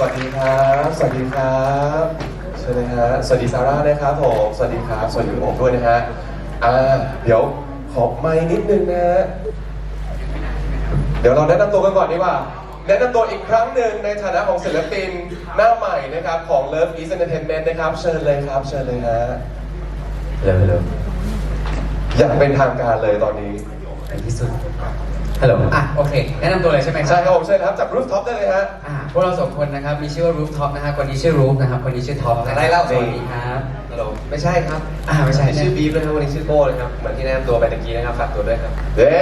สวัสดีครับ สวัสดีครับเชิญเลยฮะสวัสดีซาร่านะครับผม สวัสดีครับ สวัสดีคุณโอบด้วยนะฮะ อ่า เดี๋ยวขอไม้นิดนึงนะฮะ เดี๋ยวเราแนะนำตัวกันก่อนดีกว่า แนะนำตัวอีกครั้งหนึ่งในฐานะของศิลปินหน้าใหม่นะครับของ Love East Entertainment นะครับ เชิญเลยครับ เชิญเลยฮะ เร็วเร็วอย่างเป็นทางการเลยตอนนี้ในที่สุด ฮัลโหล อะ โอเค แนะนำตัวเลยใช่ไหมคใช่รับครับผมเชิญครับจากรูฟท็อปได้เลยฮะ อ่าพวกเราสองคนนะครับ มีชื่อว่า Roof Top นะฮะคนนี้ชื่อ Roof นะครับคนนี้ชื่อ Top นะคบอะไรเล่าสวัสดีครับ ฮัลโหลไม่ใช่ครับอ่าไม่ใช่ ชื่อบีฟนะครับวันนี้ชื่อโก้นะครับ เหมือนที่แนะนำตัวไปตะกี้นะครับ ฝากตัวด้วยครับ เย้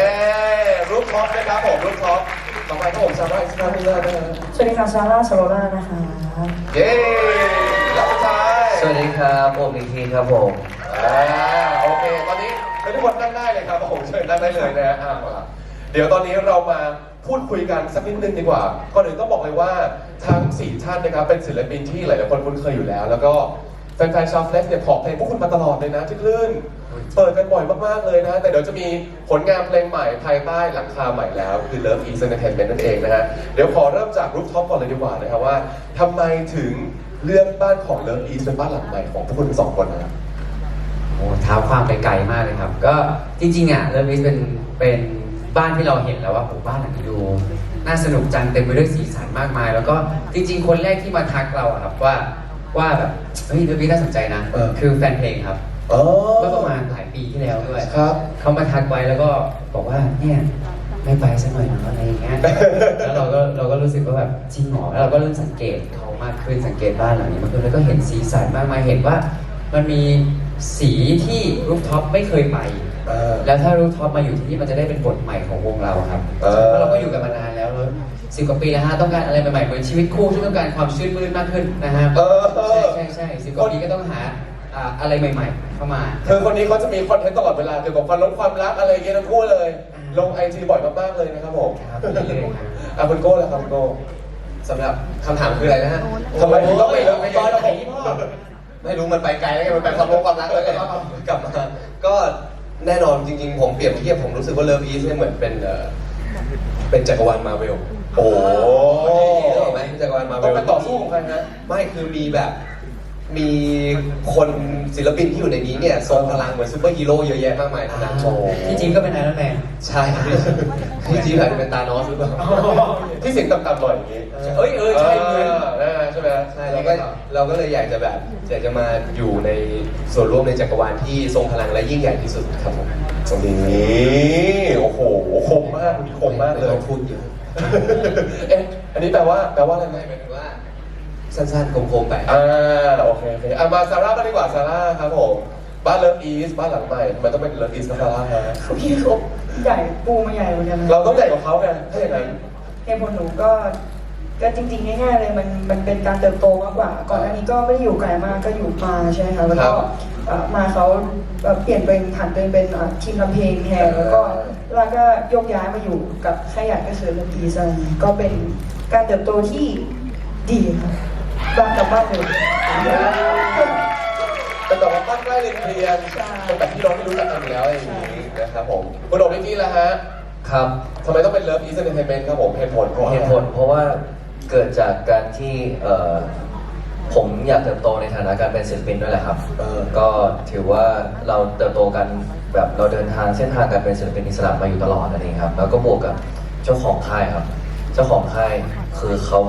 รูปท็อปนะครับผมรูปท็อปต่อไปก็ผมซาร่าอิสลามิลเลอร์นะฮะสวัสดีค่ะซาร่าโซโลล่านะคะ เย้แล้วสุดท้ายสวัสดีครับโอมอีกทีครับผม อ่าโอเค ตอนนี้ทุกคนนั่งได้เลยครับผมเชิญนั่งได้เลยนะฮะอ่าเดี๋ยวตอนนี้เรามาพูดคุยกันสักนิดนึงดีกว่าก่อนอื่นต้องบอกเลยว่าทั้งสี่ท่านนะครับเป็นศิลปินที่หลายๆคนคุ้นเคยอยู่แล้ว แล้วก็แฟนๆชาวเฟลกเนี่ยขอเพลงพวกคุณมาตลอดเลยนะที่คลื่นเปิดกันบ่อยมากๆเลยนะ แต่เดี๋ยวจะมีผลงานเพลงใหม่ภายใต้หลังคาใหม่แล้ว คือ Love East Entertainment นั่นเองนะฮะ เดี๋ยวขอเริ่มจากรูปท็อปก่อนเลยดีกว่านะครับว่าทำไมถึงเลือกบ้านของ Love East เป็นบ้านหลังใหม่ของพวกคุณสองคนนะครับโอ้ท้าความไปไกลมากเลยครับ ก็จริงๆอะเริ่มวิสเป็นเป็น บ้านที่เราเห็นแล้วว่าโอ้บ้านหลังนี้ดูน่าสนุกจังเต็มไปด้วยสีสันมากมาย แล้วก็จริง ๆ คนแรกที่มาทักเราอะครับว่าว่าแบบเฮ้ยเริ่มวิสน่าสนใจนะเออ คือแฟนเพลงครับอ๋อเมื่อประมาณหลายปีที่แล้วด้วยครับ เขามาทักไว้แล้วก็บอกว่าเนี่ยไม่ไปสักหน่อยเนาะอะไรอย่างเงี้ย แล้วเราก็เราก็รู้สึกว่าแบบจริงเหรอแล้วเราก็เริ่มสังเกตเขามากขึ้นสังเกตบ้านหลังนี้มากขึ้นแล้วก็เห็นสีสันมากมายเห็นว่า มันมีสีที่รูปท็อปไม่เคยไป เออ แล้วถ้ารูปท็อปมาอยู่ที่นี่มันจะได้เป็นบทใหม่ของวงเราครับเออเพราะเราก็อยู่กันมานานแล้วสิบกว่าปีแล้วฮะต้องการอะไรใหม่ๆเหมือนชีวิตคู่ที่ต้องการความชื่นมื่นมากขึ้นนะฮะเออ ใช่ใช่ใช่สิบกว่าปีก็ต้องหาอ่าอะไรใหม่ ๆ เข้ามา คือคนนี้เขาจะมีคอนเทนต์ตลอดเวลาเกี่ยวกับความรักความรักอะไรอย่างเงี้ยทั้งคู่เลย ลงไอจีบ่อยมากๆเลยนะครับผมครับเรื่อยๆครับ อะคุณโก้แล้วครับคุณโก้สำหรับคำถามคืออะไรนะฮะทำไมถึงต้องไปเลิฟไม่ย้อนย้ผผมมไม่รู้มันไปไกลแล้วไงมันไปความรักความรักแล้วไงกลับมา ก็ แน่นอนจริงๆ ผมเปรียบเทียบผมรู้สึกว่าเลิฟอีสเนี่ยเหมือนเป็นเอ่อเป็นจักรวาลมาเวลโอ้นึกออกไหมจักรวาลมาเวต้องลไปต่อสู้ของใครฮะไม่คือมีแบบ มีคนศิลปินที่อยู่ในนี้เนี่ยทรงพลังเหมือนซูเปอร์ฮีโร่เยอะแยะมากมายทั้งนั้นโอ้ที่จริงก็เป็นไอรอนแมนใช่ที่จริงอาจจะเป็นตานอสหรือเปล่าที่เสียงต่ำๆหน่อยอย่างงี้เอ้ยเออใช่เหมือนนะใช่ไหมใช่เราก็เราก็เลยอยากจะแบบอยากจะมาอยู่ในส่วนร่วมในจักรวาลที่ทรงพลังและยิ่งใหญ่ที่สุดครับผมตรงนี้โอ้โหคมมากคมมากเลยไต้องพูดเยอะเอ๊ะอันนี้แปลว่าแปลว่าอะไรไหมไม่หมายถึงว่า สั้นๆคมๆไปอ่าโอเคโอเคอะมาซาร่าบ้างดีกว่าซาร่าครับผมบ้านเลิฟอีสบ้านหลังใหม่ทำไมต้องเป็นเลิฟอีสกับซาร่าฮะพี่เขาใหญ่ปูมาใหญ่เหมือนกันนะเราต้องใหญ่กว่าเขาไงถ้าอย่างนั้นเหตุผลหนูก็ ก็จริงๆง่ายๆเลยมันมันเป็นการเติบโตมากกว่า ก่อนหน้านี้ก็ไม่ได้อยู่ไกลมากก็อยู่มาใช่ไหมคะแล้วก็เอ่อมาเขาเอ่อเปลี่ยนเป็นผันเป็นเป็นเอ่อทีมทำเพลงแทนแล้วก็แล้วก็โยกย้ายมาอยู่กับค่ายใหญ่ก็คือเรื่องดีไซน์ก็เป็นการเติบโตที่ดีค่ะบ้านกับบ้านเลยเป็นแบบว่าบ้านใกล้เรียนเรียนใช่เป็นแบบพี่น้องที่รู้จักกันอยู่แล้วอะไรอย่างนี้นะครับผมคุณโดมนิกี้แล้วฮะครับทำไมต้องเป็นเลิฟอีสเอนเตอร์เทนเมนต์ครับผมเหตุผลเพราะอะไรเหตุผลเพราะว่า เกิดจากการที่เอ่อผมอยากเติบโตในฐานะการเป็นศิลปินด้วยแหละครับเออก็ถือว่าเราเติบโตกันแบบเราเดินทางเส้นทางการเป็นศิลปินอิสระมาอยู่ตลอดนั่นเองครับ แล้วก็บวกกับเจ้าของค่ายครับ เจ้าของค่ายคือเขา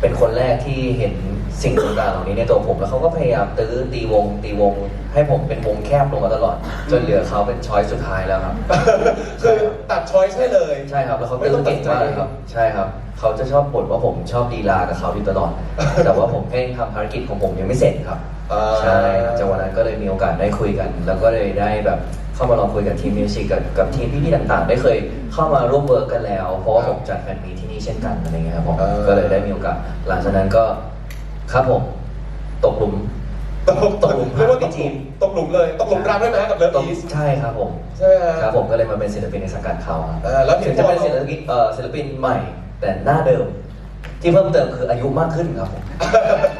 เป็นคนแรกที่เห็นสิ่งต่างๆเหล่านี้ในตัวผมแล้วเขาก็พยายามตื้อตีวงตีวง ให้ผมเป็นวงแคบลงมาตลอด จนเหลือเขาเป็นช้อยสุดท้ายแล้วครับ คือตัดช้อยส์ให้เลย ใช่ครับแล้วเขาไม่ตื้ต้อองตัดเก่งใจมากเลยครับ ใช่ครับ เขาจะชอบบ่นว่าผมชอบลีลากับเขาอยู่ตลอด แต่ว่าผมแค่ยังทำภารกิจของผมยังไม่เสร็จครับอ่า ใช่ครับจังหวะนั้นก็เลยมีโอกาสได้คุยกัน แล้วก็เลยได้แบบเข้ามาลองคุยกับทีมมิวสิกกับกับทีมพี่ๆต่างๆ ได้เคยเข้ามาร่วมเวิร์กกันแล้ว เพราะว่าผมจัดแฟนมีตที่นี่เช่นกันอะไรเงี้ยครับผมเออ ก็เลยได้มีโอกาส หลังจากนั้นก็ครับผมตกหลุม ตกตกหลุมเรียกว่าตพี่กหทีลุมมตกหลุมเลยตกหลุมรักด้วยนะกับเลิฟตกอีสใช่ครับผม ใช่ไหมฮะ ครับผมก็เลยมาเป็นศิลปินในสังกัดเขาครับเออแล้วเห็ถึนงจะเป็นว่าศิลปินเอ่อศิลปินใหม่ แต่หน้าเดิมที่เพิ่มเติมคืออายุมากขึ้นครับผม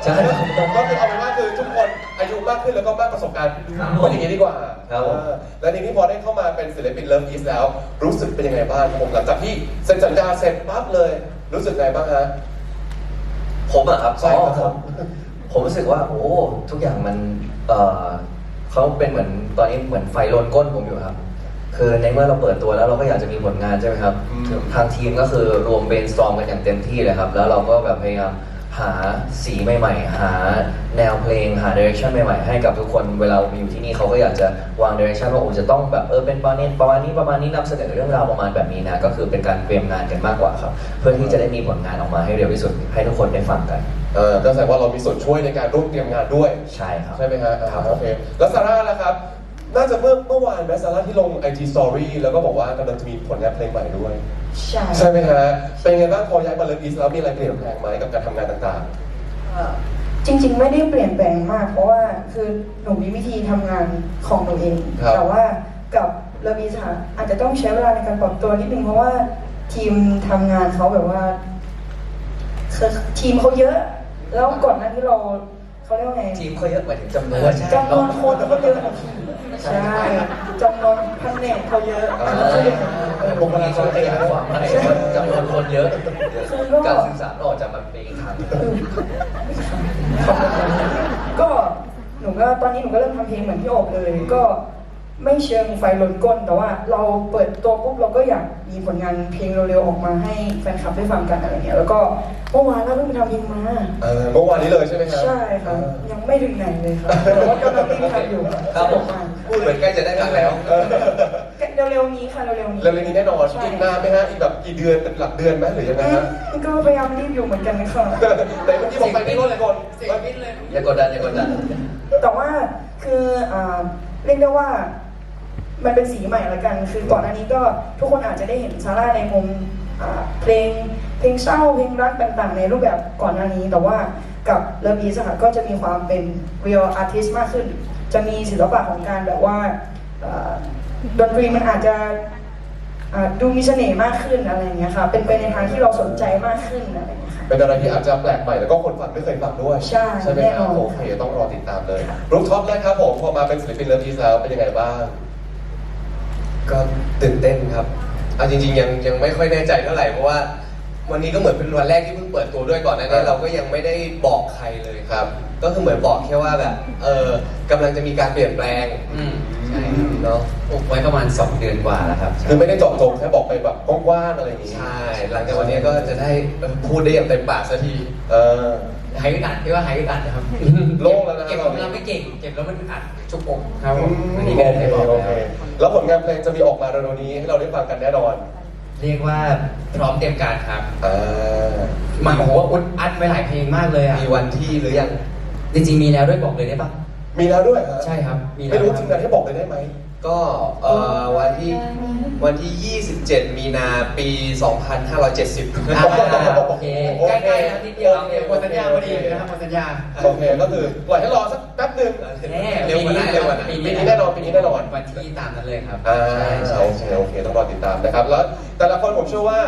ใช่ครับ ก็คือเอาเป็นว่าคือทุกคนอายุมากขึ้นแล้วก็มากประสบการณ์ก็อย่างนี้ดีกว่าครับผม เออแล้วทีนี้พอได้เข้ามาเป็นศิลปินเลิฟอีสแล้ว รู้สึกเป็นยังไงบ้างผมหลังจากที่เซ็นสัญญาเสร็จปั๊บเลย รู้สึกไงบ้างฮะ ผมอะครับใช่ครับอ๋อผมผมรู้สึกว่าโอ้ทุกอย่างมันเออเขาเป็นเหมือนตอนนี้เหมือนไฟลนก้นผมอยู่ครับ คือในเมื่อเราเปิดตัวแล้วเราก็อยากจะมีผลงานใช่ไหมครับ อืม ทางทีมก็คือรวมเบนสตอมกันอย่างเต็มที่เลยครับ แล้วเราก็แบบพยายามหาสีใหม่ๆ หาแนวเพลง หาเดเรคชันใหม่ๆ ให้กับทุกคน เวลามาอยู่ที่นี่เขาก็อยากจะวางเดเรคชันว่าโอ้จะต้องแบบเออเป็นประมาณนี้ประมาณนี้ประมาณนี้นำเสนอเรื่องราวประมาณแบบนี้นะ ก็คือเป็นการเตรียมงานกันมากกว่าครับ เพื่อที่จะได้มีผลงานออกมาให้เร็วที่สุดให้ทุกคนได้ฟังกัน เออก็แสดงว่าเรามีส่วนช่วยในการร่วมเตรียมงานด้วย ใช่ครับ ใช่ไหมฮะอ่าครับ โอเค แล้วซาร่าล่ะครับ น่าจะเมื่อเมื่อวานไหมซาร่าที่ลง IG Story แล้วก็บอกว่ากำลังจะมีผลงานเพลงใหม่ด้วย ใช่ใช่ไหมฮะ เป็นไงบ้างพอย้ายมาเลิฟอีสแล้วมีอะไรเปลี่ยนแปลงไหมกับการทำงานต่างเอ่อจริง ๆ ไม่ได้เปลี่ยนแปลงมาก เพราะว่าคือหนูมีวิธีทำงานของหนูเองครับแต่ว่ากับเรบีสาอาจจะต้องใช้เวลาในการปรับตัวนิดนึงเพราะว่าทีมทำงานเขาแบบว่าคือทีมเขาเยอะ แล้วก่อนหน้าที่เรา เขาเรียกว่าไงทีมเขาเยอะหมายถึงจำนวนจำนวนคนเขาเยอะอะพี่ใช่จำนวนแผนกเขาเยอะอ่าเขาเยอะเออพวกนี้เขาขยายความให้ว่าจำนวนคนเยอะคือก็การสื่อสารออกจากมันเป็นอีกทางหนึ่งก็หนูก็ตอนนี้หนูก็เริ่มทำเพลงเหมือนพี่โอบเลยก็ ไม่เชิงไฟล้นก้น แต่ว่าเราเปิดตัวปุ๊บเราก็อยากมีผลงานเพลงเร็วๆออกมาให้แฟนคลับได้ฟังกันอะไรเงี้ยแล้วก็เมื่อวานเราเพิ่งไปทำเพลงมาๆเออเมื่อวานนี้เลยใช่ไหมครับใช่ครับยังไม่ถึงไหนเลยครับแต่ว่ากำลังรีบทำอยู่ครับผมพูดเหมือนใกล้จะได้ฟังแล้วเออเร็วๆนี้ค่ะเร็วๆนี้เร็วๆนี้แน่นอนใช่อีกนานไหมฮะอีกแบบกี่เดือนเป็นหลักเดือนไหมหรือยังไงฮะนี่ก็พยายามรีบอยู่เหมือนกันค่ะแต่เมื่อกี้บอกไปไม่รู้เลยก่อนอย่ากดดันอย่ากดดันแต่ว่าคืออ่าเรียกได้ว่า มันเป็นสีใหม่ละกัน คือก่อนหน้านี้ก็ทุกคนอาจจะได้เห็นซาร่าในมุมอ่าเพลงเพลงเศร้าเพลงรักต่างๆ ในรูปแบบก่อนหน้านี้ แต่ว่ากับเลิฟอีสค่ะก็จะมีความเป็น real artist มากขึ้น จะมีศิลปะของการแบบว่าอ่าดนตรีมันอาจจะอ่าดูมีเสน่ห์มากขึ้นอะไรอย่างเงี้ยค่ะ เป็นไปในทางที่เราสนใจมากขึ้นอะไรอย่างเงี้ยค่ะ เป็นอะไรที่อาจจะแปลกใหม่แล้วก็คนฟังไม่เคยฟังด้วย ใช่ใช่ไหมแน่คนรับอนโอเคต้องรอติดตามเลยรูปท็อปแรกครับผมพอมาเป็นศิลปินเลิฟอีสแล้วเป็นยังไงบ้าง ก็ตื่นเต้นครับเอาจริงๆยังยังไม่ค่อยแน่ใจเท่าไหร่เพราะว่า วันนี้ก็เหมือนเป็นวันแรกที่เพิ่งเปิดตัวด้วยก่อนหนั้านครับเราก็ยังไม่ได้บอกใครเลยครับ ก็คือเหมือนบอกแค่ว่าแบบเออกำลังจะมีการเปลี่ยนแปลงอืมใช่เนาะอุบไว้ประมาณ 2 เดือนกว่าแล้วครับคือไม่ได้เจาะจงแค่บอกไปแบบกว้างๆอะไรอย่างนี้ใช่หลังจากวันนี้ก็จะได้เออพูดได้อย่างเต็มปากสักที เออ หายอึดอัดที่ว่าหายอึดอัดนะครับโล่งแล้วนะ เก็บตขออนงนี้เราไม่เก่ง เก็บแล้วมันอึดอัดชุกอกครับผอืมมวันนี้โอก็เคได้บอกโอแล้ว เคแล้วผลงานเพลงจะมีออกมาเร็วๆนี้ให้เราได้ฟังกันแน่นอนเรียกว่าพร้อมเตรียมการครับอ่ามาโอ้โหอุดอัดไว้หลายเพลงมากเลยอะมีวันที่หรือยัง จริงๆมีแล้วด้วยบอกเลยได้ปะมีแล้วด้วยฮะใช่ครับ มีแล้วไม่รู้ทีมงานให้บอกเลยได้ไหม ก็เอ่อวันที่วันที่ 27 มีนาปี 2570 อ่าโอเคใกล้ๆนะนิดเดียวเดียวหมดสัญญาพอดีนะครับหมดสัญญาโอเคก็คือปล่อยให้รอสักแป๊บหนึ่งแน่เร็วกว่านั้นเร็วกว่านั้นปีปีนี้แน่นอนปีนี้แน่นอน วันที่ตามนั้นเลยครับ อ่าใช่โอเคโอเคต้องรอติดตามนะครับ แล้วแต่ละคนผมเชื่อว่า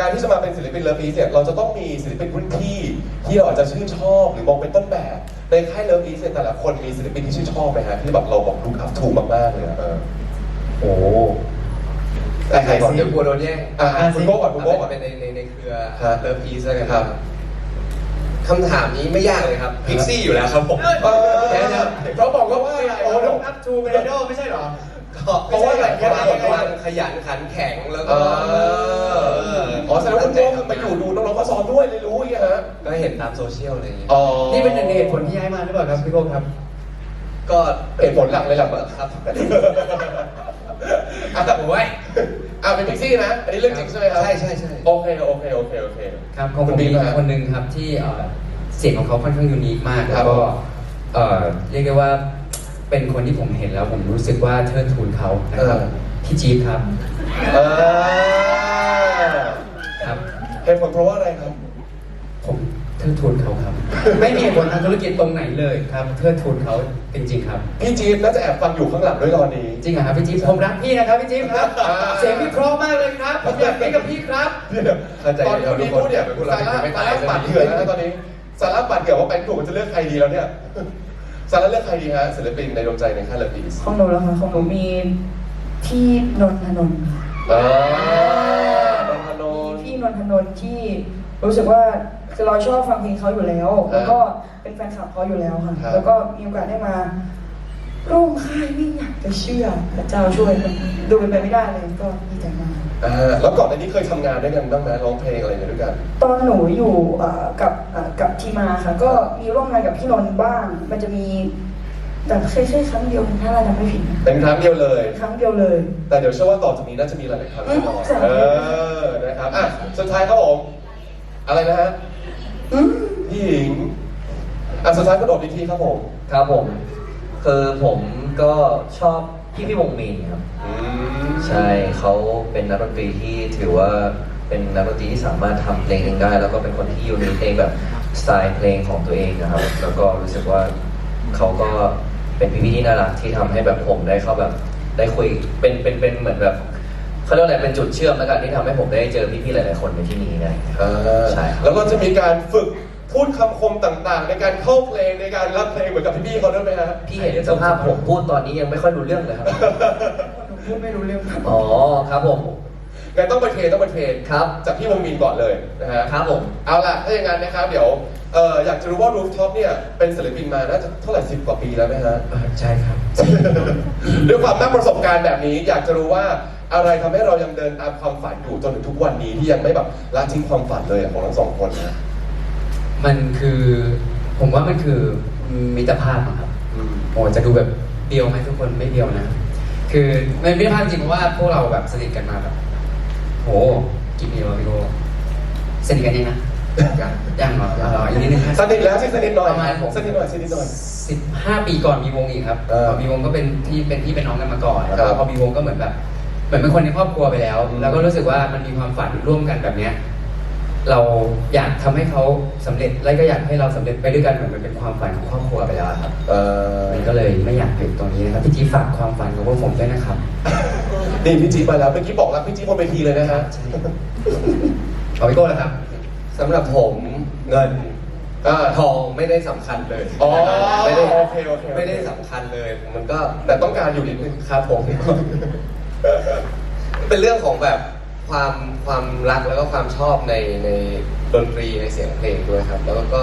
การที่จะมาเป็นศิลปินเลิฟอีสเนี่ยเราจะต้องมีศิลปินรุ่นพี่ที่เราอาจจะชื่นชอบหรือมองเป็นต้นแบบในค่ายเลิฟอีสเนี่ยแต่ละคนมีศิลปินที่ชื่นชอบไหมฮะที่แบบเราบอกลุกอัพทูมากๆเลยอะเออโอ้แต่ใครก่อนสิเดี๋ยวกลัวโดนแย่งอ่าคุณโก้ก่อนคุณโก้ก่อนเป็นในในในเครือฮะเลิฟพีซแล้วกันครับคำถามนี้ไม่ยากเลยครับพิกซี่อยู่แล้วครับผมเออเขาบอกว่าว่าอะไรโอ้ลุกอัพทูเป็นไอดอลไม่ใช่หรอก็ เพราะว่าอะไรเพราะว่าความขยันขันแข็งแล้วก็อ๋อแสดงว่าคุณโก้คือไปอยู่ดูน้องๆเขาซ้อมด้วยเลยรู้อย่างเงี้ยฮะก็เห็นตามโซเชียลอะไรอย่างเงี้ยอ๋อนี่เป็นหนึ่งในเหตุผลที่ย้ายมาหรือเปล่าครับพี่โก้ครับ ก็เหตุผลหลักเลยหลักครับอะแต่ผมว่าอะเป็นพิกซี่นะ อันนี้เรื่องจริงใช่ไหมครับ ใช่ใช่ใช่โอเคโอเคโอเคโอเคครับของผมคุณมีบิ๊กนะฮะคนหนึ่งครับที่เอ่อเสียงของเขาค่อนข้างยูนิคมากครัแล้บวก็เอ่อเรียกได้ว่า เป็นคนที่ผมเห็นแล้วผมรู้สึกว่าเทิดทูนเขานะครับพี่จี๊ดครับอ่าครับ เหตุผลเพราะว่าอะไรครับ ผมเทิดทูนเขาครับ ไม่มีเหตุผลทางธุรกิจตรงไหนเลยครับ เทิดทูนเขาจริงๆครับ พี่จี๊ดน่าจะแอบฟังอยู่ข้างหลังด้วยตอนนี้ จริงเหรอครับพี่จี๊ดผมรักพี่นะครับพี่จี๊ดครับ อ่า เสียงพี่เพราะมากเลยครับผมอยากเป็นกับพี่ครับเดี๋ยวเข้าใจตอนที่คุณพี่พูดเนี่ยเป็นพวกเราสาระไม่สาตายระปัดเถื่อนแล้วนะตอนนี้สาระปัดเถื่อนว่าไปถูกจะเลือกใครดีแล้วเนี่ย สาระเลือกใครดีฮะศิลปินในดวงใจในค่ายเลิฟอีสของหนูแล้วค่ะของหนูมีที่นนทนนท์อ่านนทนนท์พี่นนทนนท์ที่รู้สึกว่าคือเราชอบฟังเพลงเขาอยู่แล้ว แล้วก็เป็นแฟนคลับเขาอยู่แล้วค่ะ ครับ แล้วก็มีโอกาสได้มา ร่วมค่ายไม่อยากจะเชื่อพระเจ้าช่วยมันดูเป็นไปไม่ได้เลยก็ดีใจมากอ่าแล้วก่อนหน้านี้เคยทำงานด้วยกันบ้างไหมร้องเพลงอะไรอย่างเงี้ยด้วยกัน ตอนหนูอยู่เอ่อกับเอ่อกับทีมาค่ะ ก็มีร่วมงานกับพี่นนท์บ้าง มันจะมี แต่แค่แค่ครั้งเดียวถ้าเราจำไม่ผิดนะเป็นครั้งเดียวเลย ครั้งเดียวเลย แต่เดี๋ยวเชื่อว่าต่อจากนี้น่าจะมีหลายๆครั้งแน่นอนอืม เออนะครับอะสุดท้ายครับผมอะไรนะฮะอืม พี่หญิงอะสุดท้ายคุณโอบอีกทีครับผม ครับผม คือผมก็ชอบพี่พี่วงมีนครับ อืมใช่เขาเป็นนักดนตรีที่ถือว่าเป็นนักดนตรีที่สามารถทำเพลงเองได้ แล้วก็เป็นคนที่อยู่ในเพลงแบบสไตล์เพลงของตัวเองนะครับ แล้วก็รู้สึกว่าเขาก็เป็นพี่ๆที่น่ารักที่ทำให้แบบผมได้เข้าแบบได้คุยเป็นเป็นเป็นเหมือนแบบเขาเรียกว่าอะไรเป็นจุดเชื่อมแล้วกันที่ทำให้ผมได้เจอพี่ๆหลาย ๆ คนในที่นี้ได้อ่าใช่ครับ แล้วก็จะมีการฝึก พูดคำคมต่างๆ ในการเข้าเพลงในการรับเพลงเหมือนกับพี่ๆเขาด้วยไหมฮะพี่เห็นสภาพผมพูดตอนนี้ยังไม่ค่อยรู้เรื่องเลยครับ หนูพูดไม่รู้เรื่องครับ อ๋อครับผม งั้นต้องไปเทรนต้องไปเทรนครับ จากพี่วงมินก่อนเลยนะฮะครับผม เอาล่ะถ้าอย่างนั้นนะครับ เดี๋ยวเอ่ออยากจะรู้ว่า Rooftop เนี่ยเป็นศิลปินมาน่าจะเท่าไหร่สิบกว่าปีแล้วไหมฮะ ใช่ครับ ด้วยความนักประสบการณ์แบบนี้ อยากจะรู้ว่าอะไรทำให้เรายังเดินตามความฝันอยู่จนถึงทุกวันนี้ที่ยังไม่แบบละทิ้งความฝันเลยอะของทั้งสองคนนะ มันคือ ผมว่ามันคือมิตรภาพอะครับอืมโอ้จะดูแบบเบียวไหมทุกคนไม่เบียวนะ คือมันมิตรภาพจริงเพราะว่าพวกเราแบบสนิทกันมาแบบโหกี่ปีวะพี่โกสนิทกันยังนะยังยังเหรอยังเหรออีกนิดนึงสนิทแล้วสิสนิทหน่อยประมาณผมสนิทหน่อยสนิทหน่อยสิบห้าปีก่อนมีวงอีกครับเออพอมีวงก็เป็นที่เป็นที่เป็นน้องกันมาก่อนแล้วครัก็บพอมีวงก็เหมือนแบบเหมือนเป็นคนในครอบครัวไปแล้วอืมแล้วก็รู้สึกว่ามันมีความฝันร่วมกันแบบเนี้ย เราอยากทำให้เขาสำเร็จและก็อยากให้เราสำเร็จไปด้วยกันเหมือนมันเป็นความฝันของครอบครัวไปแล้วอะครับ เอ่อมันก็เลยไม่อยากหยุดตรงนี้นะครับพี่จีฝากความฝันของพวกผมด้วยนะครับนี่พี่จี๊บมาแล้วเมื่อกี้บอกรักพี่จี๊บบนเวทีเลยนะฮะ ใช่เอาพี่โก้แล้วครับ สำหรับผมเงินอ่าทองไม่ได้สำคัญเลยอ๋อไม่ได้โอเคโอเค ไม่ได้สำคัญเลย มันก็แต่ต้องการอยู่นิดนึงครับผม เป็นเรื่องของแบบ ความความรักแล้วก็ความชอบในในดนตรีในเสียงเพลงด้วยครับ แล้วก็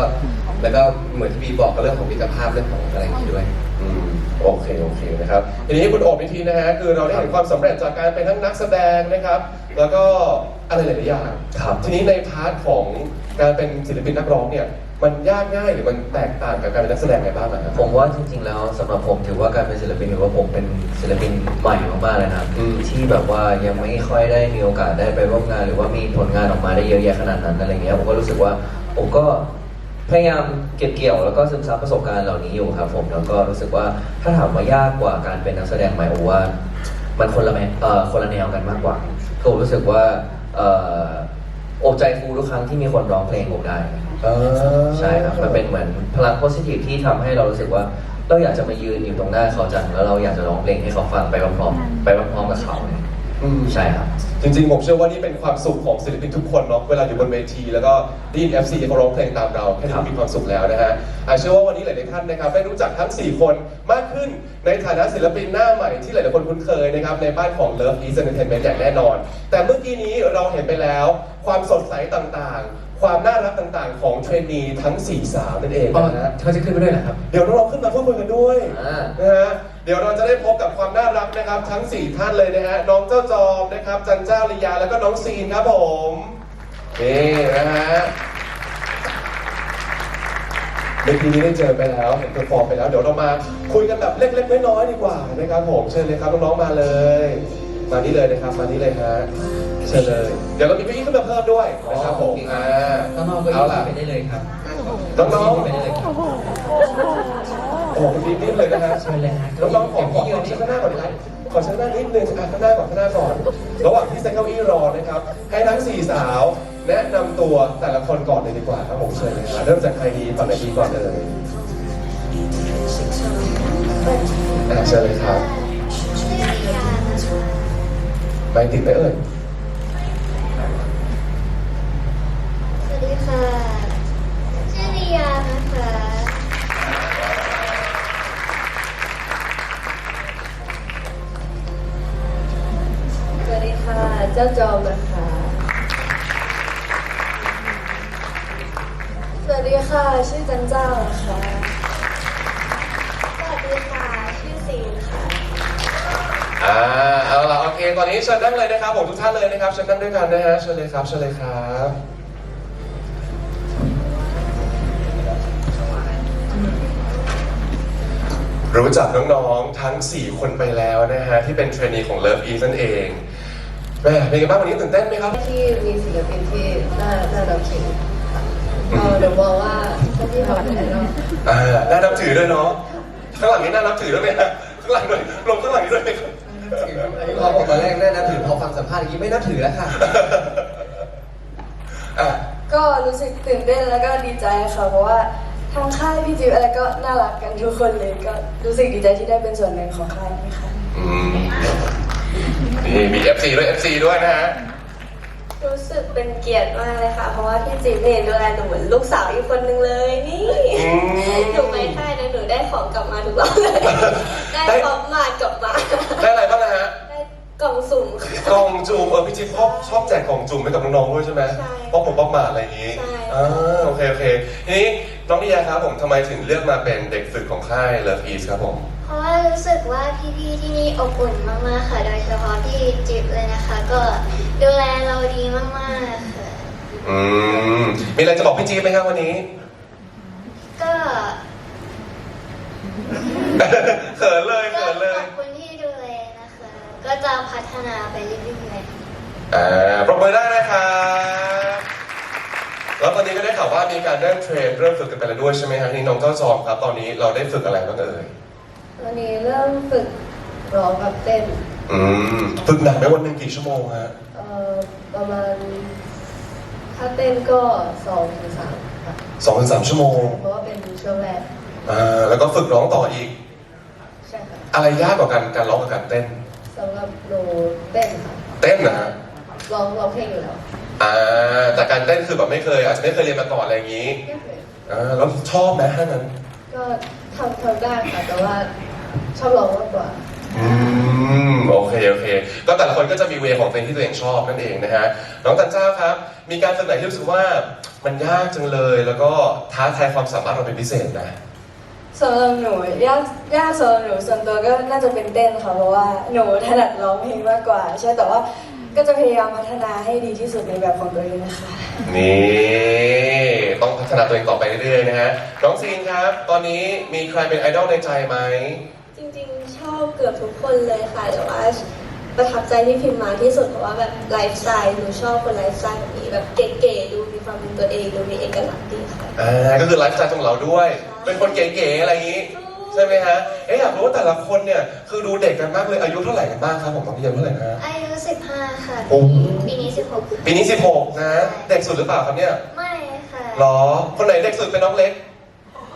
แล้วก็เหมือนที่บีบอกก็เรื่องของมิตรภาพเรื่องของอะไรอย่างนี้ด้วยอืมโอเคโอเคนะครับทีนี้คุณโอบอีกทีนะฮะคือเราได้เห็นความสำเร็จจากการเป็นทั้งนักแสดงนะครับ แล้วก็อะไรหลายๆอย่างครับทีนี้ในพาร์ทของการเป็นศิลปินนักร้องเนี่ย มันยากง่ายหรือมันแตกต่างกับการเป็นนักแสดงไงบ้างอะครับ ผมว่าจริงๆ แล้วสำหรับผมถือว่าการเป็นศิลปินถือว่าผมเป็นศิลปินใหม่มากๆเลยนะครับอืม ที่แบบว่ายังไม่ค่อยได้มีโอกาสได้ไปร่วมงาน หรือว่ามีผลงานออกมาได้เยอะแยะขนาดนั้นอะไรเงี้ยผมก็รู้สึกว่าผมก็พยายามเก็บเกี่ยวแล้วก็ซึมซับประสบการณ์เหล่านี้อยู่ครับผมแล้วก็รู้สึกว่าถ้าถามว่ายากกว่าการเป็นนักแสดงไหมผมว่า มันคนละแนวเอ่อคนละแนวกันมากกว่าคือผมรู้สึกว่าเอ่อโอบใจฟูทุกครั้งที่มีคนร้องเพลงผมได้อ่า ใช่ครับมันเป็นเหมือนพลังโพสิทีฟที่ทำให้เรารู้สึกว่า เราอยากจะมายืนอยู่ตรงหน้าเขาจังแล้วเราอยากจะร้องเพลงให้เขาฟังไปพร้อมๆไปพร้อมๆกับเขาเนี่ยอืมใช่ครับ จริงๆ ผมเชื่อว่านี่เป็นความสุขของศิลปินทุกคนเนาะเวลาอยู่บนเวที แล้วก็ได้ยิน FC เขาร้องเพลงตามเราแค่นี้ก็มีความสุขแล้วนะฮะอะเชื่อว่าวันนี้หลายๆท่านนะครับได้รู้จักทั้ง 4 คนมากขึ้นในฐานะศิลปินหน้าใหม่ที่หลายๆคนคุ้นเคยนะครับในบ้านของ Love East Entertainment อย่างแน่นอน แต่เมื่อกี้นี้เราเห็นไปแล้วความสดใสต่างๆ ความน่ารักต่างๆ ของเทรนนีทั้ง4สาวนั่นเองอ๋อนะฮะ เขาจะขึ้นไปด้วยเหรอครับ เดี๋ยวเราขึ้นมาพูดคุยกันด้วยอ่า นะฮะ เดี๋ยวเราจะได้พบกับความน่ารักนะครับ ทั้ง 4 ท่านเลยนะฮะ น้องเจ้าจอมนะครับ จันเจ้าลียา แล้วก็น้องซีนครับผมนี่นะฮะเมื่อกี้นี้ได้เจอไปแล้ว เห็นเพอร์ฟอร์มไปแล้ว เดี๋ยวเรามาคุยกันแบบเล็กๆน้อยๆดีกว่านะครับผม เชิญเลยครับน้องๆมาเลย มานี่เลยนะครับมานี่เลยฮะเชิญเลยเดี๋ยวเรามีเก้าอี้ขึ้นมาเพิ่มด้วยนะครับผม อ่าน้องๆก็เอายืล่ะนไปได้เลยครับน้องๆ ไปได้เลยครับโอ้โหรีบๆเลยนะฮะ เชิญเลยฮะน้องๆขอขอขอเชิญข้างหน้าก่อนนะครับขอเชิญข้างหน้านิดนึงอะข้างหน้าก่อนข้างหน้าก่อน ระหว่างที่เซ็นเก้าอี้รอนะครับ ให้ทั้งสี่สาวแนะนำตัวแต่ละคนก่อนเลยดีกว่าครับผมเชิญเลยครับเริ่มจากใครดีฝั่งไหนดีก่อนเลยอะเชิญเลยครับ ไม่ติดไหมเอ่ยสวัสดีค่ะ ชื่อริยานะคะ สวัสดีค่ะ เจ้าจอมนะคะสดีค่ะ ชื่อจันเจ้าค่ะสวัสดีค่ะ ชื่อซีนค่ะ อ่าเอาล่ะโอเค ตอนนี้เชิญนั่งเลยนะครับผมทุกท่านเลยนะครับเชิญนั่งด้วยกันนะฮะเชิญเลยครับเชิญเลยครับรู้จักน้องๆทั้ง 4 คนไปแล้วนะฮะที่เป็นเทรนนีของ Love Ease นั่นเองแม่เป็นไงบ้างวันนี้ตื่นเต้นไหมครับ ที่มีศิลปินที่น่าน่ารับถือค่ะเอาเดี๋ยวมองว่าพวกที่ทำได้เนาะอ่าน่านับถือด้วยเนาะข้างหลังนี้น่านับถือด้วยไหมฮะข้างหลังด้วยลงข้างหลังนี้ด้วยไหมครับ พอบอกตอนแรกน่านับถือพอฟังสัมภาษณ์อย่างนี้ไม่นับถือแล้วค่ะอะก็รู้สึกตื่นเต้นแล้วก็ดีใจค่ะ เพราะว่าทางค่ายพี่จิ๊บอะไรก็น่ารักกันทุกคนเลยก็รู้สึกดีใจที่ได้เป็นส่วนหนึ่งของค่ายนี้ค่ะ อืมนี่มี FC ด้วย FC ด้วยนะฮะ รู้สึกเป็นเกียรติมากเลยค่ะ เพราะว่าพี่จิ๊บเนี่ยดูแลหนูเหมือนลูกสาวอีกคนนึงเลยนี่อืม หนูไปค่ายนะหนูได้ของกลับมาทุกรอบเลย จุ่มเออพี่จิ๊บชอบชอบแจกกล่องจุ่มให้กับน้องๆด้วยใช่ไหมใช่ป๊อปผมป๊อปหมาอะไรอย่างนี้ใช่ อ่าโอเคโอเคทีนี้น้องนิยาครับผมทำไมถึงเลือกมาเป็นเด็กฝึกของค่าย Love East ครับผม เพราะว่ารู้สึกว่าพี่ๆที่นี่อบอุ่นมากๆค่ะ โดยเฉพาะพี่จิ๊บเลยนะคะ ก็ดูแลเราดีมากๆค่ะ อืมมีอะไรจะบอกพี่จี๊บไหมครับวันนี้ ก็ เขินเลยก็เขินเลยขอบคุณที่ดูแลนะคะ ก็จะพัฒนาไปเรื่อยๆอ่าปรบมือได้นะครับ แล้วตอนนี้ก็ได้ข่าวว่ามีการเริ่มเทรนเริ่มฝึกกันไปแล้วด้วยใช่ไหมฮะนี่น้องเจ้าจอมครับ ตอนนี้เราได้ฝึกอะไรบ้างเอ่ยวันนี้เริ่มฝึกร้องกับเต้นอืม ฝึกหนักไหมวันหนึ่งกี่ชั่วโมงฮะ เอ่อประมาณ ถ้าเต้นก็สองถึงสามค่ะสองถึงสามชั่วโมง เพราะว่าเป็นช่วงแรกอ่า แล้วก็ฝึกร้องต่ออีก ใช่ค่ะอะไรยากกว่ากันการร้องกับการเต้น สำหรับหนูเต้นค่ะเต้นนะฮะร้องร้องเพลงอยู่แล้วอ่าแต่การเต้นคือแบบไม่เคย อาจจะไม่เคยเรียนมาก่อนอะไรอย่างนี้ไม่เคยอ่าแล้วชอบไหมถ้างั้นก็ทำทำได้ค่ะ แต่ว่าชอบร้องมากกว่าอืมโอเคโอเค ก็แต่ละคนก็จะมีเวของตัวเองที่ตัวเองชอบนั่นเองนะฮะน้องตันเจ้าครับ มีการฝึกไหนที่รู้สึกว่ามันยากจังเลย แล้วก็ท้าทายความสามารถเราเป็นพิเศษนะ สำหรับหนูยากยากสำหรับหนูส่วนตัวก็น่าจะเป็นเต้นค่ะเพราะว่าหนูถนัดร้องเพลงมากกว่า ใช่แต่ว่าก็จะพยายามพัฒนาให้ดีที่สุดในแบบของตัวเองนะคะ นี่ต้องพัฒนาตัวเองต่อไปเรื่อยๆนะฮะน้องซีนครับ ตอนนี้มีใครเป็นไอดอลในใจไหมจริงๆ ชอบเกือบทุกคนเลยค่ะแต่ว่าประทับใจที่พิมพ์มาที่สุดเพราะว่าแบบไลฟ์สไตล์หนูชอบคนไลฟ์สไตล์แบบนี้แบบเก๋ๆดูมีความเป็นตัวเองดูมีเอกลักษณ์ดีค่ะอ่าก็คือไลฟ์สไตล์ของเราด้วย เป็นคนเก๋ๆอะไรอย่างนี้ ใช่ไหมฮะ เอ๊ะอยากรู้ว่าแต่ละคนเนี่ยคือดูเด็กกันมากเลยอายุเท่าไหร่กันบ้างครับผมตอนนี้อายุเท่าไหร่นะฮะอายุ15 ค่ะ โอ้ปีนี้ 16 ปีนี้ 16 นะ เด็กสุดหรือเปล่าครับเนี่ยไม่ค่ะหรอ คนไหนเด็กสุดเป็นน้องเล็ก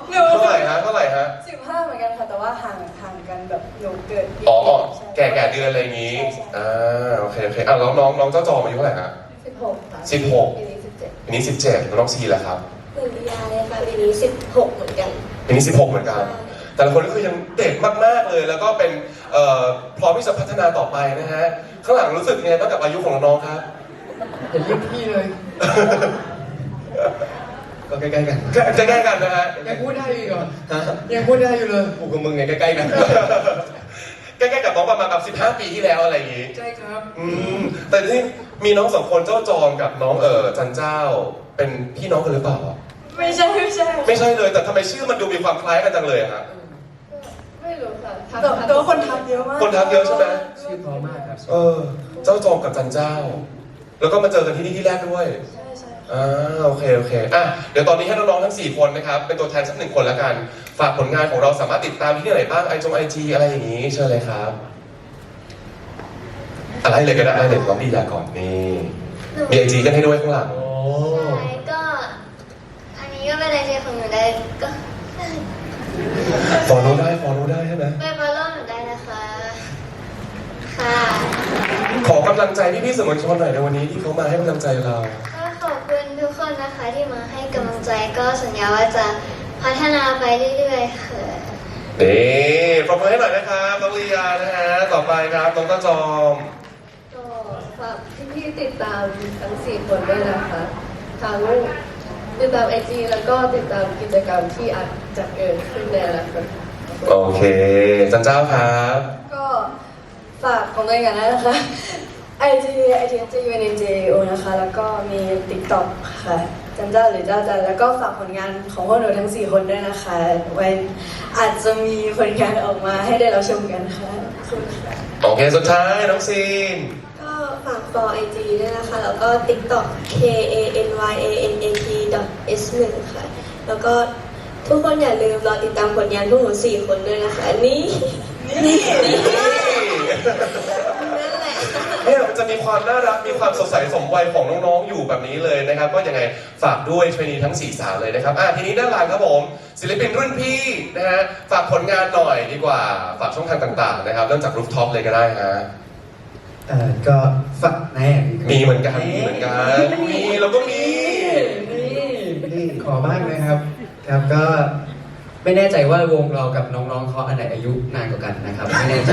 หนูเท่าไหร่ฮะเท่าไหร่ฮะสิบห้าเหมือนกันค่ะ แต่ว่าห่างห่างกันแบบหนูเกิดปีอ๋ออ๋อใช่ แก่แก่เดือนอะไรอย่างนี้ใช่ใช่ อ่าโอเคโอเคอะแล้วน้องน้องเจ้าจอมอายุเท่าไหร่ฮะสิบหกค่ะสิบหก ปีนี้สิบเจ็ดปีนี้ 17แล้วน้องซีแหละครับเหมือนดิยาเลยค่ะปีนี้16 เหมือนกัน ปีนี้16 เหมือนกัน แต่ละคนก็คือยังเด็กมากๆเลย แล้วก็เป็นเอ่อพร้อมที่จะพัฒนาต่อไปนะฮะ ข้างหลังรู้สึกยังไงบ้างกับอายุของน้องๆครับ เห็นรุ่นพี่เลย ก็ใกล้ๆกันใกล้ๆกันนะฮะ ยังพูดได้อยู่เหรอฮะ ยังพูดได้อยู่เลย กูกับมึงไงใกล้ๆกัน ใกล้ๆกับน้องประมาณแบบ15 ปีที่แล้วอะไรอย่างงี้ ใช่ครับ อืม แต่นี่มีน้องสองคนเจ้าจอมกับน้องเอ๋อจันเจ้า เป็นพี่น้องกันหรือเปล่าอะไม่ใช่ไม่ใช่ไม่ใช่เลย แต่ทำไมชื่อมันดูมีความคล้ายกันจังเลยอะฮะ ไม่รู้ค่ะแต่แต่ว่าคนทักเยอะมากคนทักเยอะใช่ไหม ชื่อเพราะมากครับเออ เจ้าจอมกับจันเจ้า แล้วก็มาเจอกันที่นี่ที่แรกด้วย ใช่ใช่อ่าโอเคโอเคอะเดี๋ยวตอนนี้ให้น้องๆทั้ง 4 คนนะครับ เป็นตัวแทนสักหนึ่งคนละกัน ฝากผลงานของเราสามารถติดตามที่ไหนบ้างไอจงไอจีอะไรอย่างนี้เชิญเลยครับ อะไรเลยก็ได้เด็กน้องดียาก่อนนี่มีไอจีกันให้ด้วยข้างหลังโอ้ ใช่ก็ อันนี้ก็เป็นไอเดียของหนูได้ก็ฟอลโล่ได้ฟอลโล่ได้ใช่ไหมไปฟอลโล่หนูได้นะคะ ค่ะขอกำลังใจพี่ๆสื่อมวลชนหน่อยในวันนี้ที่เขามาให้กำลังใจเรา ก็ขอบคุณทุกคนนะคะที่มาให้กำลังใจก็สัญญาว่าจะพัฒนาไปเรื่อยๆค่ะนี่ปรบมือให้หน่อยนะครับน้องลียานะฮะ ต่อไปครับน้องต้าจอมก็ ฝากพี่ๆติดตามทั้งสี่คนด้วยนะคะทั้งติดตามไอจีแล้วก็ติดตามกิจกรรมที่อาจจะเกิดขึ้นในอนาคตค่ะโอเคจันเจ้าครับ ก็ฝากของตัวเองกันนะคะ IG IG J U N N J O นะคะ แล้วก็มี TikTok ค่ะจันเจ้าหรือเจ้าจันแล้วก็ฝากผลงานของพวกหนูทั้ง 4 คนด้วยนะคะไว้อาจจะมีผลงานออกมาให้ได้เราชมกันค่ะขอบคุณค่ะโอเคสุดท้ายน้องซีนก็ ฝาก for IG ด้วยนะคะ แล้วก็ TikTok K A N Y A N A T S 1ค่ะ แล้วก็ทุกคนอย่าลืมรอติดตามผลงานพวกหนูสี่คนด้วยนะคะ นี่นี่นั่นแหละ เนี่ยมันจะมีความน่ารักมีความสดใสสมวัยของน้องๆอยู่แบบนี้เลยนะครับ ก็ยังไงฝากด้วยเทรนนีทั้ง4สาวเลยนะครับอะทีนี้ด้านหลังครับผมศิลปินรุ่นพี่นะฮะฝากผลงานหน่อยดีกว่าฝากช่องทางต่างๆนะครับเริ่มจากรูฟท็อปเลยก็ได้ฮะ เออก็ฝักแน่มีเหมือนกันมีเหมือนกันมีเราก็มีนี่ขอบ้างนะครับ ครับก็ไม่แน่ใจว่าวงเรากับน้องๆเขาอันไหนอายุนานกว่ากันนะครับ ไม่แน่ใจ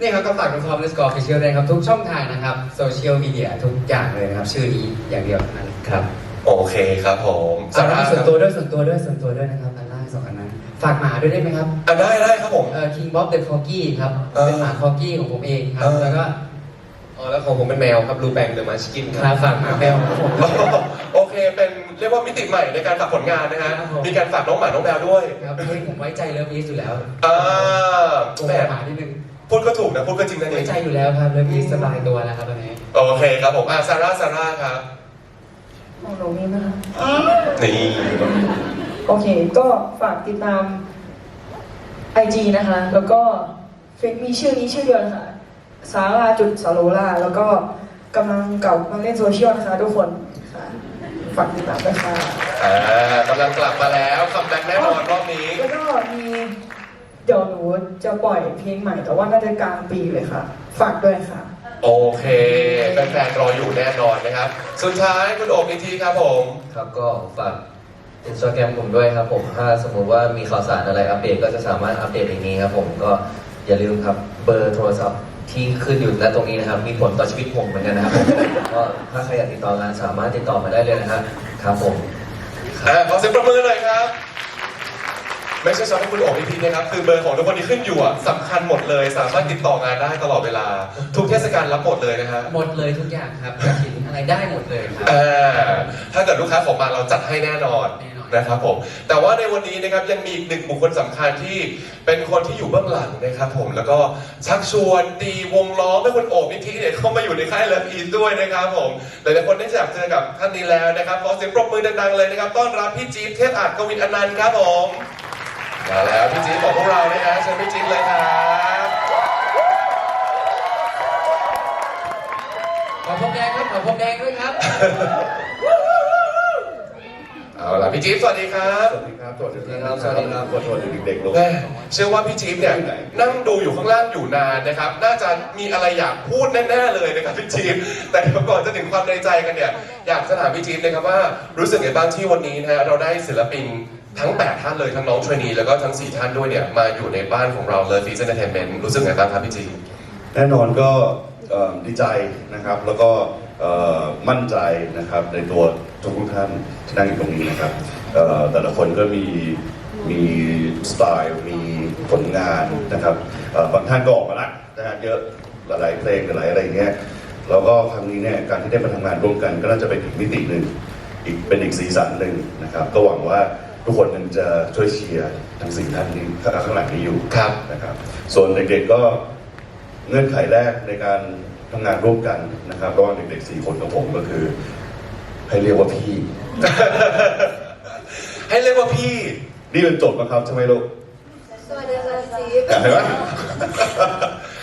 นี่ครับก็ฝากน้องทอมเลสกอร์ฟิเชียลด้วยครับ ทุกช่องทางนะครับโซเชียลมีเดียทุกอย่างเลยนะครับ ชื่อนี้อย่างเดียวเท่านั้นครับ โอเคครับผมสาระส่วนตัวด้วยส่วนตัวด้วยส่วนตัวด้วยนะครับ ฝากหมาด้วยได้ไหมครับอะได้ได้ครับผม เอ่อ King Bob the Corgi ครับ เออ เป็นหมาคอกี้ของผมเองครับเออแล้วก็อ๋อแล้วของผมเป็นแมวครับรูแบงเดอะมาสกินคครัรับบฝากหมาแมวของผมด้วย โอเค เป็นเรียกว่ามิติใหม่ในการฝากผลงานนะฮะครับผม มีการฝากน้องหมาน้องแมวด้วยครับเฮ้ยผมไว้ใจเลิฟอีสอยู่แล้วอ่าโอ้แหมหมานิดนึง พูดก็ถูกนะพูดก็จริงนะไว้นี่ใจอยู่แล้วครับเลิฟอีสสบายตัวแล้วครับตอนนี้ โอเคครับผมอะซาร่าซาร่าครับของหนูมีไหมคะนี่ โอเค ก็ฝากติดตาม IG นะคะ แล้วก็เฟซมีชื่อนี้ชื่อเดียวนะคะสาราจุดสาโลล่าแล้วก็กำลังกลับมาเล่นโซเชียลนะคะทุกคนค่ะฝากติดตามด้วยค่ะอ่ากำลังกลับมาแล้วคัมแบ็กแน่นอนรอบนี้ แล้วก็มีเดี๋ยวหนูจะปล่อยเพลงใหม่แต่ว่าน่าจะกลางปีเลยค่ะ ฝากด้วยค่ะ โอเคแฟนๆรออยู่แน่นอนนะครับ สุดท้ายคุณโอมอีกทีครับผม ครับก็ฝาก อินสตาแกรมผมด้วยครับผม ถ้าสมมุติว่ามีข่าวสารอะไรอัปเดตก็จะสามารถอัปเดตในนี้ครับผมก็อย่าลืมครับเบอร์โทรศัพท์ที่ขึ้นอยู่ณตรงนี้นะครับ มีผลต่อชีวิตผมเหมือนกันนะครับผมก็ถ้าใครอยากติดต่องานสามารถติดต่อมาได้เลยนะครับครับผมอ่าขอเสียงประมือหน่อยครับ ไม่ใช่เฉพาะคุณโอ๋พีพีนะครับ คือเบอร์ของทุกคนที่ขึ้นอยู่อะสำคัญหมดเลย สามารถติดต่องานได้ตลอดเวลา ทุกเทศกาลรับหมดเลยนะฮะหมดเลยทุกอย่างครับกระถินอะไรได้หมดเลยครับอ่าถ้าเกิดลูกค้าขอมาเราจัดให้แน่นอน แน่ นะครับผม แต่ว่าในวันนี้นะครับยังมีอีกหนึ่งบุคคลสำคัญที่เป็นคนที่อยู่เบื้องหลังนะครับผมแล้วก็ชักชวนตีวงล้อมให้คุณโอบนิธิเนี่ยเข้ามาอยู่ในค่ายเลิฟอีนด้วยนะครับผมหลายๆคนได้จากเจอกับท่านนี้แล้วนะครับขอเสียงปรบมือดังๆเลยนะครับต้อนรับพี่จี๊ดเทพอาจกวินอนันต์ครับผมมาแล้วพี่จี๊ดของพวกเรานะฮะเชิญพี่จี๊ดเลยครับขอพรมแดงครับขอพรมแดงด้วยครับ เอาล่ะพี่จี๊ดสวัสดีครับสวัสดีครับสวัสดีสวัสดีครับสวัสดีครับขอโทษเด็กๆลง แม่เชื่อว่าพี่จี๊บเนี่ยนั่งดูอยู่ข้างล่างอยู่นานนะครับ น่าจะมีอะไรอยากพูดแน่ๆเลยนะครับพี่จี๊บแต่เดี๋ยวก่อนจะถึงความในใจกันเนี่ยอยากจะถามพี่จี๊บเลยครับว่ารู้สึกไงบ้างที่วันนี้นะฮะเราได้ศิลปินทั้ง8ท่านเลยทั้งน้องเทรนนีแล้วก็ทั้ง4ท่านด้วยเนี่ยมาอยู่ในบ้านของเราเลยฟีเซนเตอร์เทนเมนต์รู้สึกไงบ้างครับพี่จี๊บ แน่นอนก็เอ่อดีใจนะครับแล้วก็เอ่อมั่นใจนะครับในตัว ทุกๆท่านที่นั่งอยู่ตรงนี้นะครับเอ่อแต่ละคนก็มีมีสไตล์มีผลงานนะครับเอ่อบางท่านก็ออกมาละนะฮะเยอะหลายๆเพลงหลายๆอะไรอย่างเงี้ยแล้วก็ครั้งนี้เนี่ยการที่ได้มาทำงานร่วมกันก็น่าจะเป็นอีกมิติหนึ่งอีกเป็นอีกสีสันหนึ่งนะครับก็หวังว่าทุกคนมันจะช่วยเชียร์ทั้งสี่ท่านนี้ข้างหลังนี้อยู่ครับนะครับ ส่วนเด็กๆก็เงื่อนไขแรกในการทำงานร่วมกันนะครับระหว่างเด็กๆสี่คนกับผมก็คือ ให้เรียกว่าพี่ ให้เรียกว่าพี่ นี่เป็นโจทย์บังคับใช่ไหมลูกสวัสดีค่ะซีฟเห็นไหม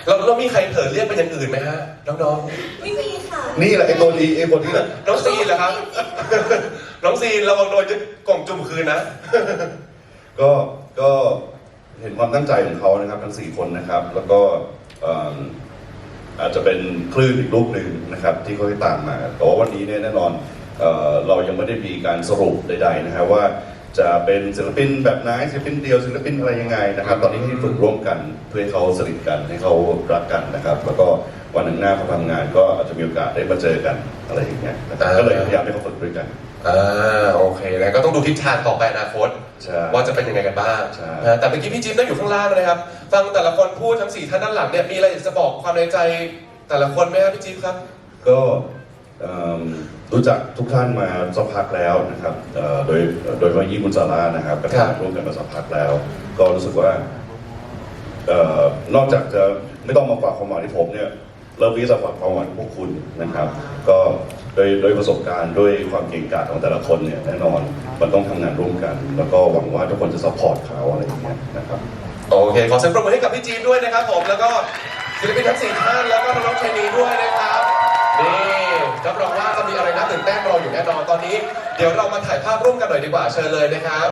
เราเรามีใครเผลอเรียกเป็นอย่างอื่นไหมฮะ น้องไม่มีค่ะนี่แหละไอ้ตัวดีไอ้คนนี้แหละ ๆ น้องซีนเหรอครับ น้องซีนระวังโดนยึดกล่องจุ่มคืนนะ ก็ก็เห็นความตั้งใจของเขานะครับทั้งสี่คนนะครับ แล้วก็เอิ่มอาจจะเป็นคลื่นอีกลูกหนึ่งนะครับ ที่เขาให้ตามมาแต่ว่าวันนี้เนี่ยแน่นอน เอ่อเรายังไม่ได้มีการสรุปใดๆนะครับว่าจะเป็นศิลปินแบบไหนศิลปินเดียวศิลปินอะไรยังไงนะครับ ตอนนี้ที่ฝึกร่วมกันเพื่อให้เขาสนิทกันให้เขารักกันนะครับ แล้วก็วันหนึ่งหน้าเขาทำงานก็อาจจะมีโอกาสได้มาเจอกันอะไรอย่างเงี้ยนะครับก็เลยพยายามให้เขาฝึกด้วยกัน อ่าโอเคนะก็ต้องดูทิศทางต่อไปอนาคต ใช่ ว่าจะเป็นยังไงกันบ้างใช่ นะแต่เมื่อกี้พี่จิ๊บนั่งอยู่ข้างล่างนะครับ ฟังแต่ละคนพูดทั้งสี่ท่านด้านหลังเนี่ยมีอะไรอยากจะบอกความในใจแต่ละคนไหมครับพี่จิ๊บครับ ก็เอิ่ม รู้จักทุกท่านมาสักพักแล้วนะครับเอ่อโดยโดยเฉพาะยิ่งคุณซาร่านะครับก็ครับทำงานร่วมกันมาสักพักแล้ว ก็รู้สึกว่าเอ่อนอกจากจะไม่ต้องมาฝากความหวังที่ผมเนี่ยเริ่มวิจะฝากความหวังที่พวกคุณนะครับ ก็โดยโดยประสบการณ์ด้วยความเก่งกาจของแต่ละคนเนี่ยแน่นอนมันต้องทำงานร่วมกัน แล้วก็หวังว่าทุกคนจะซัพพอร์ตเขาอะไรอย่างเงี้ยนะครับโอเคขอเสียงปรบมือให้กับพี่จี๊ดด้วยนะครับผมแล้วก็ศิลปินทั้งสี่ท่านแล้วก็น้องๆเทรนนีด้วยนะครับนี่ รับรองว่าจะมีอะไรน่าตื่นเต้นรออยู่แน่นอนตอนนี้ เดี๋ยวเรามาถ่ายภาพร่วมกันหน่อยดีกว่าเชิญเลยนะครับ